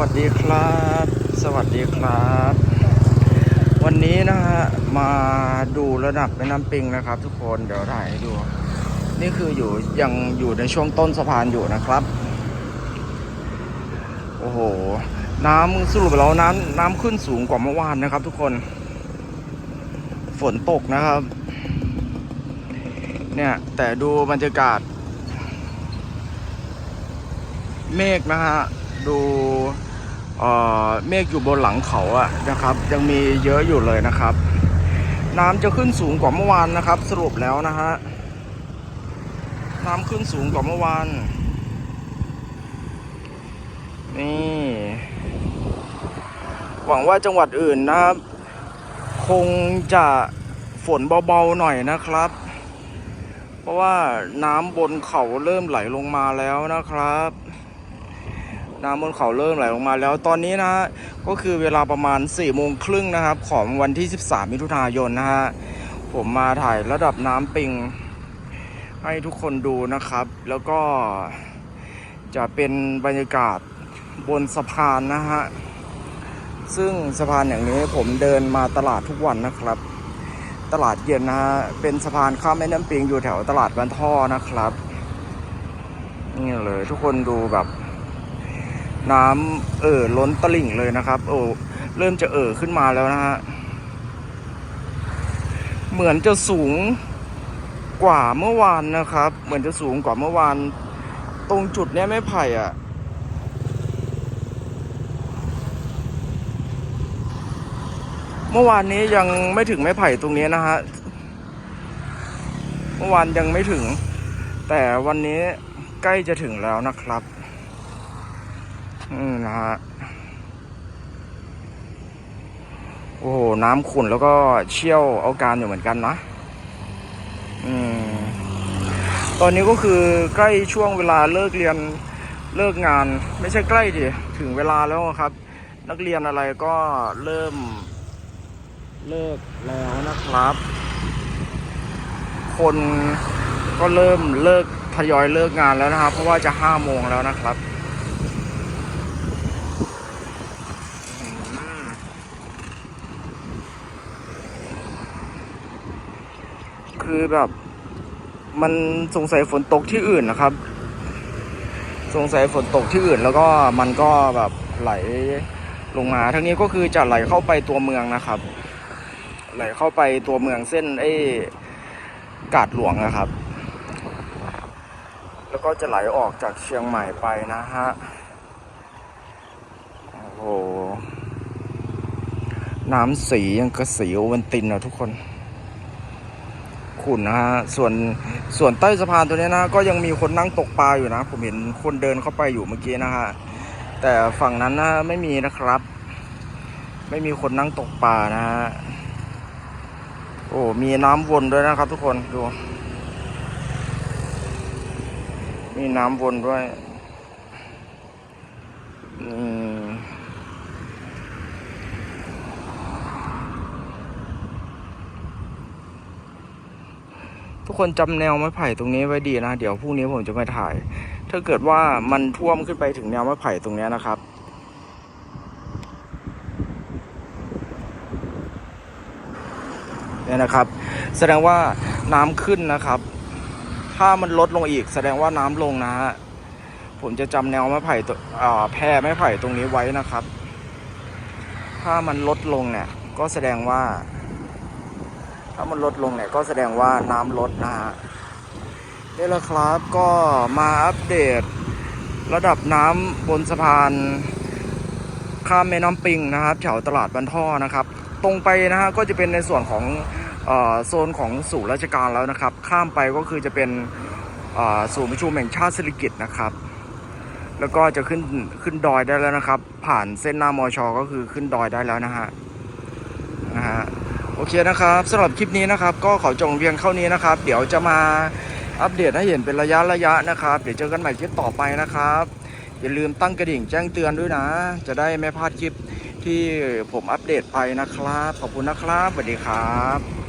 วัสดีครับ สวัสดีครับ วันนี้นะฮะมาดูระดับแม่น้ำปิงนะครับ ทุกคนเดี๋ยวถ่ายให้ดู นี่คืออยู่ยังอยู่ในช่วงต้นสะพานอยู่นะครับ โอ้โห น้ำสรุปแล้วน้ำน้ำขึ้นสูงกว่าเมื่อวานนะครับ ทุกคน ฝนตกนะครับ เนี่ยแต่ดูบรรยากาศ เมฆนะฮะ ดูเมฆอยู่บนหลังเขาอะนะครับ ยังมีเยอะอยู่เลยนะครับ น้ำจะขึ้นสูงกว่าเมื่อวานนะครับ สรุปแล้วนะฮะน้ำขึ้นสูงกว่าเมื่อวานนี่ หวังว่าจังหวัดอื่นนะครับ คงจะฝนเบาๆหน่อยนะครับ เพราะว่าน้ำบนเขาเริ่มไหลลงมาแล้วนะครับ น้ำบนเขาเริ่มไหลลงมาแล้วตอนนี้นะก็คือเวลาประมาณ4ี่โมงครึ่งนะครับ ของวันที่ 13 มิถุนายนนะฮะผมมาถ่ายระดับน้ำปิง ให้ทุกคนดูนะครับ แล้วก็จะเป็นบรรยากาศบนสะพานนะฮะซึ่งสะพานอย่างนี้ผมเดินมาตลาดทุกวันนะครับ ตลาดเย็นนะฮะเป็นสะพานข้ามแม่น้ำปิงอยู่แถวตลาดบันท่อนะครับนี่เลยทุกคนดูแบบ น้ำเอ่อล้นตลิ่งเลยนะครับ โอ้เริ่มจะเอ่อขึ้นมาแล้วนะฮะเหมือนจะสูงกว่าเมื่อวานนะครับ เหมือนจะสูงกว่าเมื่อวาน ตรงจุดเนี้ยไม่ไผ่อะเมื่อวานนี้ยังไม่ถึงไม้ไผ่ตรงนี้นะฮะ เมื่อวานยังไม่ถึง แต่วันนี้ใกล้จะถึงแล้วนะครับืนะฮะ โอ้โห น้ำขุ่นแล้วก็เชี่ยวเอาการอยู่เหมือนกันนะ อืม ตอนนี้ก็คือใกล้ช่วงเวลาเลิกเรียนเลิกงาน ไม่ใช่ใกล้ดิ ถึงเวลาแล้วครับ นักเรียนอะไรก็เริ่ม เลิกแล้วนะครับ คนก็เริ่มเลิกทยอยเลิกงานแล้วนะครับ เพราะว่าจะห้าโมงแล้วนะครับ คือแบบ มันสงสัยฝนตกที่อื่นนะครับ สงสัยฝนตกที่อื่น แล้วก็มันก็แบบไหลลงมาทั้งนี้ก็คือจะไหลเข้าไปตัวเมืองนะครับ ไหลเข้าไปตัวเมืองเส้นไอ้กาดหลวงนะครับ แล้วก็จะไหลออกจากเชียงใหม่ไปนะฮะโอ้โหน้ำสียังกระสีโอวันตินอะทุกคน ขุ่นนะฮะส่วนส่วนใต้สะพานตัวนี้นะ ก็ยังมีคนนั่งตกปลาอยู่นะ ผมเห็นคนเดินเข้าไปอยู่เมื่อกี้นะฮะแต่ฝั่งนั้นนะไม่มีนะครับ ไม่มีคนนั่งตกปลานะฮะโอ้มีน้ำวนด้วยนะครับ ทุกคนดู มีน้ำวนด้วยอืม ทุกคนจำแนวไม้ไผ่ตรงนี้ไว้ดีนะ เดี๋ยวพรุ่งนี้ผมจะมาถ่าย ถ้าเกิดว่ามันท่วมขึ้นไปถึงแนวไม้ไผ่ตรงนี้นะครับ เนี่ยนะครับ แสดงว่าน้ำขึ้นนะครับ ถ้ามันลดลงอีก แสดงว่าน้ำลงนะฮะผมจะจำแนวไม้ไผ่ตัวอ่าแพร่ไม้ไผ่ตรงนี้ไว้นะครับ ถ้ามันลดลงเนี่ย ก็แสดงว่า ถ้ามันลดลงเนี่ยก็แสดงว่าน้ำลดนะฮะนี่แหละครับก็มาอัปเดต ระดับน้ำบนสะพาน ข้ามแม่น้ำปิงนะครับแถวตลาดบันท่อนะครับ ตรงไปนะฮะก็จะเป็นในส่วนของโซนของศูนย์ราชการแล้วนะครับ ข้ามไปก็คือจะเป็นเอ่อศูนย์ประชุมแห่งชาติสิริกิตนะครับ แล้วก็จะขึ้นขึ้นดอยได้แล้วนะครับ ผ่านเส้นหน้ามอชอก็คือขึ้นดอยได้แล้วนะฮะ โอเคนะครับสำหรับคลิปนี้นะครับ ก็ขอจงเพียงเท่านี้นะครับ เดี๋ยวจะมาอัปเดตให้เห็นเป็นระยะระยะนะครับ เดี๋ยวเจอกันใหม่คลิปต่อไปนะครับ อย่าลืมตั้งกระดิ่งแจ้งเตือนด้วยนะ จะได้ไม่พลาดคลิปที่ผมอัปเดตไปนะครับ ขอบคุณนะครับสวัสดีครับ